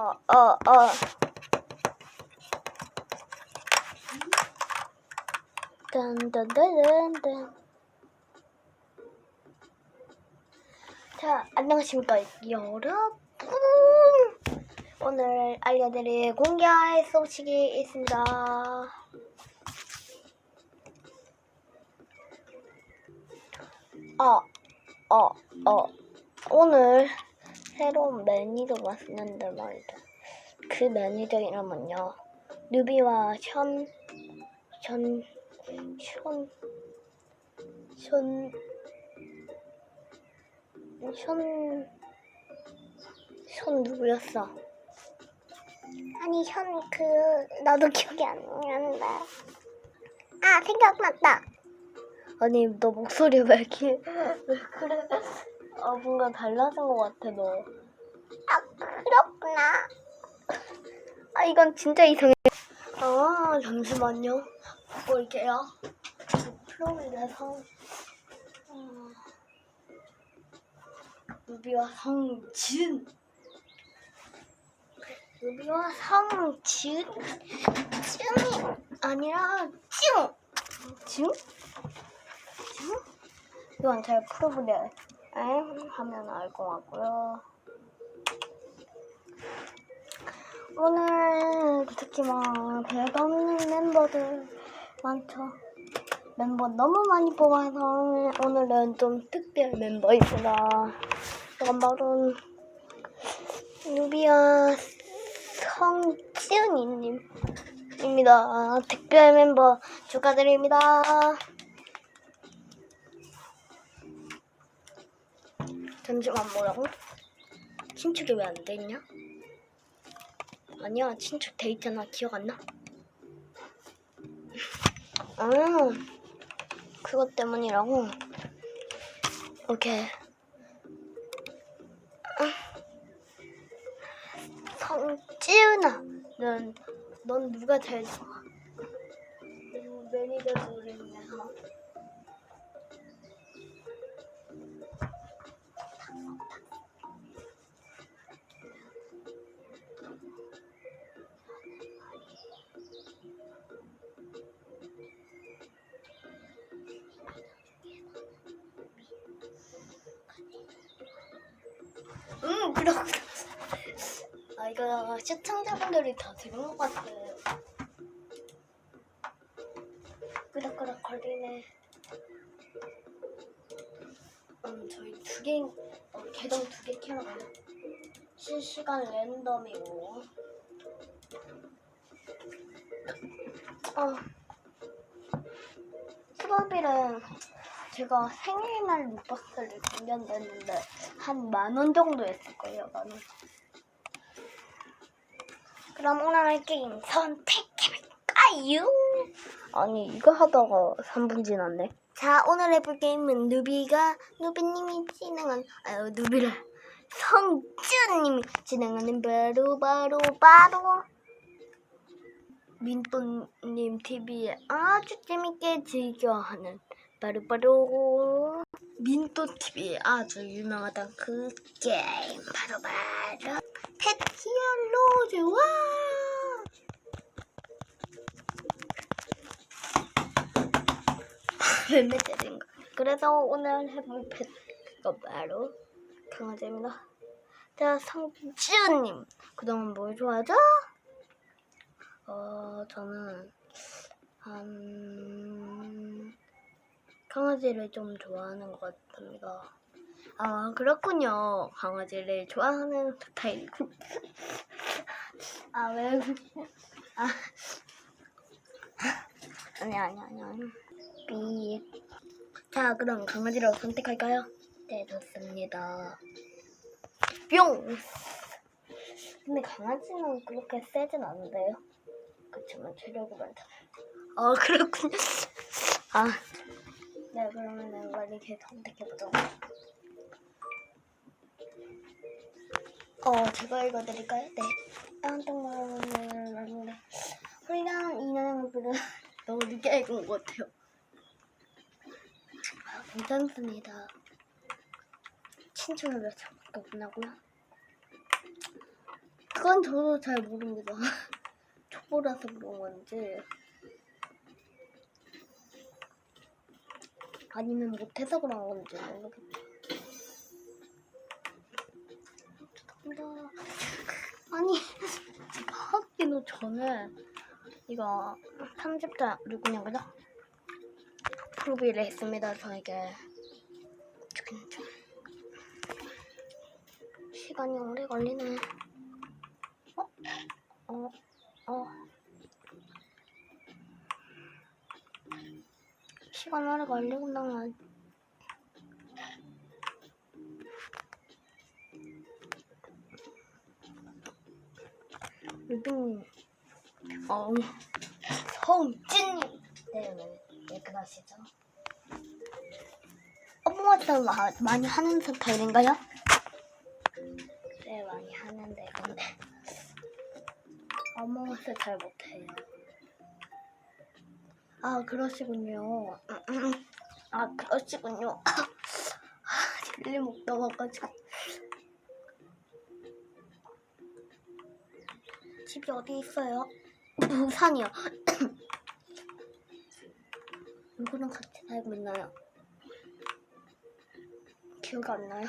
어, 어, 어. 딴딴딴딴. 자, 안녕하십니까, 여러분. 오늘 알려드릴 공개할 소식이 있습니다. 어, 어, 어. 오늘 새로운 매니저가 왔는데 말이다. 그 매니저 이름은요. 누비와 션, 션, 션, 션, 션, 션 누구였어? 아니, 현, 그, 나도 기억이 안 나는데. 아, 생각났다. 아니, 너 목소리 왜 이렇게, 왜 그래? 아, 뭔가 달라진 것 같아, 너. 아, 그렇구나. 아, 이건 진짜 이상해. 아, 잠시만요. 바꿔 올게요. 프로그램에서. 어, 루비와 성진. 루비와 성진. 증이 아니라 증. 증? 증? 이건 잘 풀어보려. 하면 알 것 같고요. 오늘 특히 막 별거 없는 멤버들 많죠. 멤버 너무 많이 뽑아서 오늘은 좀 특별 멤버입니다. 이건 바로 누비아 성지은이님입니다. 특별 멤버 축하드립니다. 잠시만 뭐라고? 친추이 왜안돼 있냐? 아니야 돼 있잖아 기억 안 나? 아 그것 때문이라고? 오케이 아. 성지은아 넌, 넌 누가 제일 좋아? 매니저 둘중 응, 그렇구나. 아, 이거 시청자분들이 다 들은 것 같아요. 끄덕끄덕 거리네. 음, 저희 두 개, 어, 계정 두개 켜놔요. 실시간 랜덤이고. 어, 수업일은 제가 생일날 루버스를 준비한다는데 한 만 원 정도 했을 거예요, 만 원. 그럼 오늘 할 게임 선택해볼까요? 아니 이거 하다가 3분 지났네. 자 오늘 해볼 게임은 누비가 누비님이 진행한 아유 누비를 성준님이 진행하는 바로 바로 바로 민또님 TV에 아주 재밌게 즐겨하는 바로바로. 민또 TV에 아주 유명하던 그 게임. 바로바로. 패티얼 로즈 와 맴매 때린 거. 그래서 오늘 해볼 패가 바로 강아지입니다. 자 성지은님. 그동안 뭘 좋아하죠? 어 저는 음, 강아지를 좀 좋아하는 것 같습니다. 아 그렇군요. 강아지를 좋아하는 스타일이군. 아 왜? 아 아니 아니 아니 아니. 삐. 자 그럼 강아지를 선택할까요? 네 좋습니다. 뿅. 근데 강아지는 그렇게 세진 않은데요. 그렇지만 체력이 많다. 아 그렇군요. 아. 네, 그러면 내가 이렇게 선택해보도록. 어, 제가 읽어드릴까요? 네. 아닌데. 훌륭한 인형을 부르 너무 늦게 읽은 것 같아요. 아, 괜찮습니다. 친추를 몇 차밖에 못 나고요. 그건 저도 잘 모릅니다. 초보라서 그런 건지 아니면 못해서 그런 건지 모르겠다. 아니 하기도 전에 이거 30자 누구냐 그죠? 프로비를 했습니다 저에게 시간이 오래 걸리네 어? 어? 어? 시간 오래 걸리구나 유빈님 어, 성진님 네, 네, 네, 그러시죠 어머니도 많이 하는 스타일인가요? 네, 많이 하는데 근데 어머니도 잘 못해요. 아, 그러시군요. 아, 그러시군요. 아, 젤리 먹다 와가지고. 집이 어디 있어요? 부산이요. 누구랑 같이 살고 있나요? 기억이 안 나요.